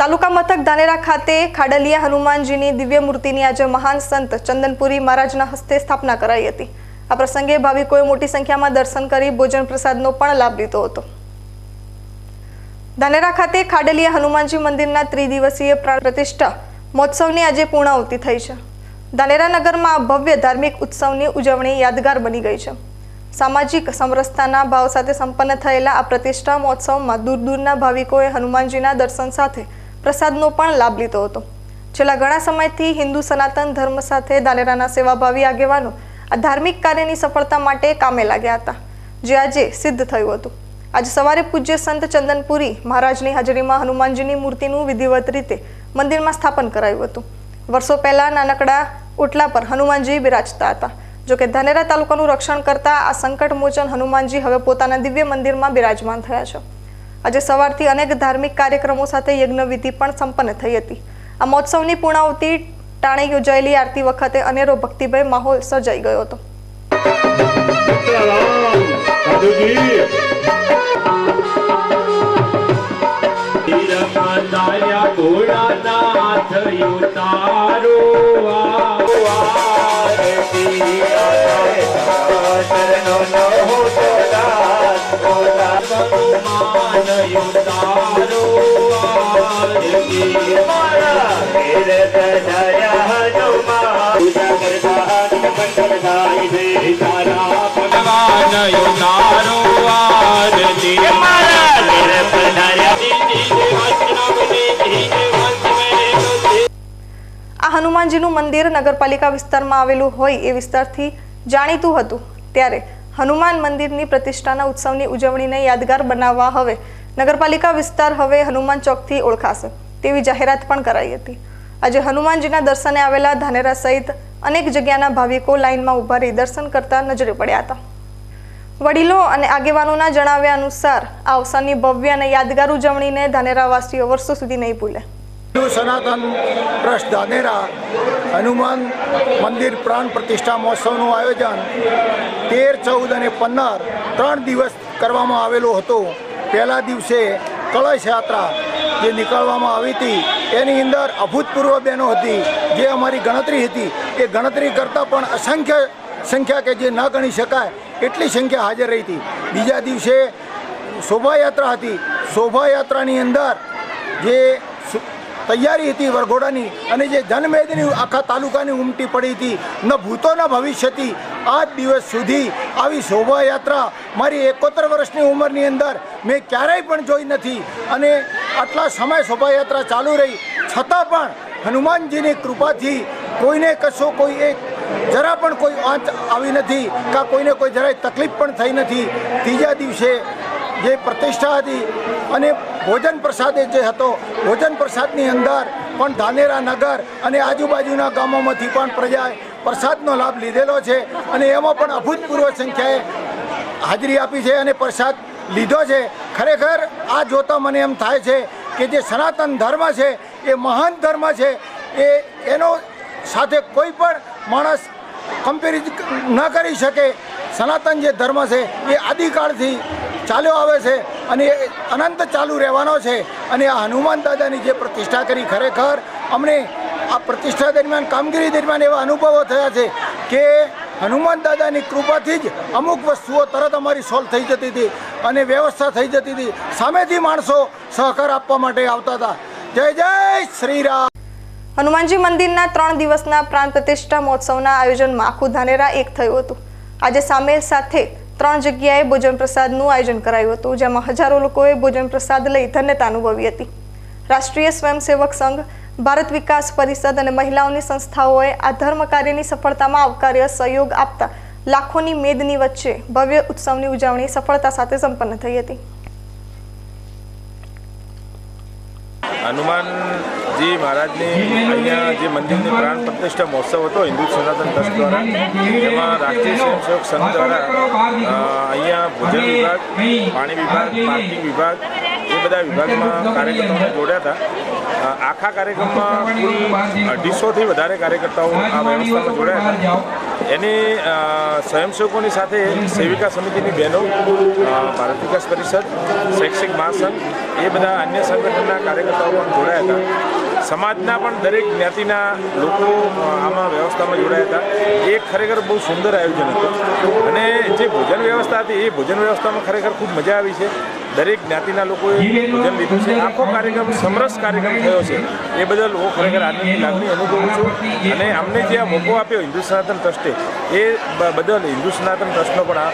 તાલુકા મથક ધાનેરા ખાતે ખાડલિયા હનુમાનજીની દિવ્ય મૂર્તિની આજે મહાન સંત ચંદનપુરી મહારાજના હસ્તે સ્થાપના કરાઈ હતી. આ પ્રસંગે ભાવિકોએ મોટી સંખ્યામાં દર્શન કરી ભોજન પ્રસાદનો પણ લાભ લીધો હતો. ધાનેરા ખાતે ખાડલિયા હનુમાનજી મંદિરના ત્રિદિવસીય પ્રાણ પ્રતિષ્ઠા મહોત્સવની આજે પૂર્ણાહુતિ થઈ છે. ધાનેરા નગરમાં ભવ્ય ધાર્મિક ઉત્સવની ઉજવણી યાદગાર બની ગઈ છે. સામાજિક સમરસતાના ભાવ સાથે સંપન્ન થયેલા આ પ્રતિષ્ઠા મહોત્સવમાં દૂર દૂરના ભાવિકોએ હનુમાનજીના દર્શન સાથે પ્રસાદનો પણ લાભ લીધો હતો. છેલ્લા ઘણા સમયથી હિન્દુ સનાતન ધર્મ સાથે ધાનેરાના સેવાભાવી આગેવાનો આ ધાર્મિક કાર્યની સફળતા માટે કામે લાગ્યા હતા, જે આજે સિદ્ધ થયું હતું. આજે સવારે પૂજ્ય સંત ચંદનપુરી મહારાજની હાજરીમાં હનુમાનજીની મૂર્તિનું વિધિવત રીતે મંદિરમાં સ્થાપન કરાયું હતું. વર્ષો પહેલાં નાનકડા ઓટલા પર હનુમાનજી બિરાજતા હતા. જોકે ધાનેરા તાલુકાનું રક્ષણ કરતા આ સંકટ મોચન હનુમાનજી હવે પોતાના દિવ્ય મંદિરમાં બિરાજમાન થયા છે. આજે સવારથી અનેક ધાર્મિક કાર્યક્રમો સાથે યજ્ઞવિધિ પણ સંપન્ન થઈ હતી. આ મહોત્સવની પૂર્ણાવતી ટાણે યોજાયેલી આરતી વખતે અનેરો ભક્તિભય માહોલ સર્જાઈ ગયો હતો. સાધુજી હનુમાનજીનું મંદિર નગરપાલિકા વિસ્તારમાં આવેલું હોય એ વિસ્તારથી જાણીતું હતું. ત્યારે હનુમાન મંદિરની પ્રતિષ્ઠાના ઉત્સવની ઉજવણીને યાદગાર બનાવવા હવે નગરપાલિકા વિસ્તાર હવે હનુમાન ચોકથી ઓળખાશે તેવી જાહેરાત પણ કરાઈ હતી. આજે હનુમાનજીના દર્શને આવેલા ધાનેરા સહિત અનેક જગ્યાના ભાવિકો લાઇનમાં ઊભા રહી દર્શન કરતા નજરે પડ્યા હતા. વડીલો અને આગેવાનોના જણાવ્યા અનુસાર આ અવસરની ભવ્ય અને યાદગાર ઉજવણીને ધાનેરાવાસીઓ વર્ષો સુધી નહીં ભૂલે. હિન્દુ સનાતન ટ્રસ્ટ ધાનેરા હનુમાન મંદિર પ્રાણ પ્રતિષ્ઠા મહોત્સવનું આયોજન તેર, ચૌદ અને પંદર ત્રણ દિવસ કરવામાં આવેલો હતો. પહેલા દિવસે કળશ યાત્રા જે નીકળવામાં આવી હતી, એની અંદર અભૂતપૂર્વ બહેનો હતી, જે અમારી ગણતરી હતી એ ગણતરી કરતાં પણ અસંખ્ય સંખ્યા કે જે ન ગણી શકાય, એટલી સંખ્યા હાજર રહી હતી. બીજા દિવસે શોભાયાત્રા હતી. શોભાયાત્રાની અંદર જે તૈયારી હતી વરઘોડાની અને જે જનમેદની આખા તાલુકાની ઉમટી પડી હતી, ન ભૂતો ન ભવિષ્યથી આ દિવસ સુધી આવી શોભાયાત્રા મારી એકોતેર વર્ષની ઉંમરની અંદર મેં ક્યારેય પણ જોઈ નથી. અને આટલા સમય શોભાયાત્રા ચાલુ રહી. છતાં પણ હનુમાનજીની કૃપાથી કોઈને કશો કોઈ એક, જરા પણ કોઈ આંચ આવી નથી કાં કોઈને કોઈ જરાય તકલીફ પણ થઈ નથી. ત્રીજા દિવસે જે પ્રતિષ્ઠા હતી અને ભોજન પ્રસાદે જે હતો, ભોજન પ્રસાદની અંદર પણ ધાનેરા નગર અને આજુબાજુના ગામોમાંથી પણ પ્રજાએ પ્રસાદનો લાભ લીધેલો છે અને એમાં પણ અભૂતપૂર્વ સંખ્યાએ હાજરી આપી છે અને પ્રસાદ લીધો છે. ખરેખર આ જોતા મને એમ થાય છે કે જે સનાતન ધર્મ છે, એ મહાન ધર્મ છે, એ એનો સાથે કોઈ પણ માણસ કમ્પેરિઝ ન કરી શકે. સનાતન જે ધર્મ છે, એ આદિકાળથી ચાલ્યો આવે છે અને અનંત ચાલુ રહેવાનો છે. અને આ હનુમાન દાદાની જે પ્રતિષ્ઠા કરી ખરેખર અમને આ પ્રતિષ્ઠા દરમિયાન કામગીરી દરમિયાન એવા અનુભવો થયા છે કે હનુમાન દાદાની કૃપાથી જ અમુક વસ્તુઓ તરત અમારી સોલ્વ થઈ જતી હતી અને વ્યવસ્થા થઈ જતી હતી. સામેથી માણસો સહકાર આપવા માટે આવતા હતા. જય જય શ્રી રામ હનુમાનજી મંદિરના ત્રણ દિવસના પ્રાણ પ્રતિષ્ઠા મહોત્સવના આયોજનમાં આખું ધાનેરા એક થયું હતું. આજે સામેલ સાથે ત્રણ જગ્યાએ ભોજન પ્રસાદનું આયોજન કરાયું હતું, જેમાં હજારો લોકોએ ભોજન પ્રસાદ લઈ ધન્યતા અનુભવી હતી. રાષ્ટ્રીય સ્વયંસેવક સંઘ ભારત વિકાસ પરિષદ અને મહિલાઓની સંસ્થાઓએ આ ધર્મ કાર્યની સફળતામાં આવકાર્ય સહયોગ આપતા લાખોની મેદની વચ્ચે ભવ્ય ઉત્સવની ઉજવણી સફળતા સાથે સંપન્ન થઈ હતી. હનુમાનજી મહારાજની અહીંયા જે મંદિરની પ્રાણ પ્રતિષ્ઠા મહોત્સવ હતો હિન્દુ સનાતન ટ્રસ્ટ દ્વારા એમાં રાષ્ટ્રીય સ્વયંસેવક સંઘ દ્વારા અહીંયા ભોજન વિભાગ, પાણી વિભાગ, પાર્કિંગ વિભાગ જે બધા વિભાગમાં કાર્યકર્તાઓને જોડ્યા હતા. આખા કાર્યક્રમમાં કુલ અઢીસોથી વધારે કાર્યકર્તાઓ આ વ્યવસ્થામાં જોડાયા હતા. એની સ્વયંસેવકોની સાથે સેવિકા સમિતિની બહેનો ભારત વિકાસ પરિષદ શૈક્ષિક મહાસંઘ એ બધા અન્ય સંગઠનના કાર્યકર્તાઓ પણ જોડાયા હતા. સમાજના પણ દરેક જ્ઞાતિના લોકો આમાં વ્યવસ્થામાં જોડાયા હતા. એ ખરેખર બહુ સુંદર આયોજન હતું. અને જે ભોજન વ્યવસ્થા હતી એ ભોજન વ્યવસ્થામાં ખરેખર ખૂબ મજા આવી છે. દરેક જ્ઞાતિના લોકોએ ભોજન લીધું છે. આખો કાર્યક્રમ સમરસ કાર્યક્રમ થયો છે. એ બદલ હું ખરેખર આનંદની લાગણી અનુભવું છું. અને અમને જે આ મોકો આપ્યો હિન્દુ સનાતન ટ્રસ્ટે, એ બદલ હિન્દુ સનાતન ટ્રસ્ટનો પણ આ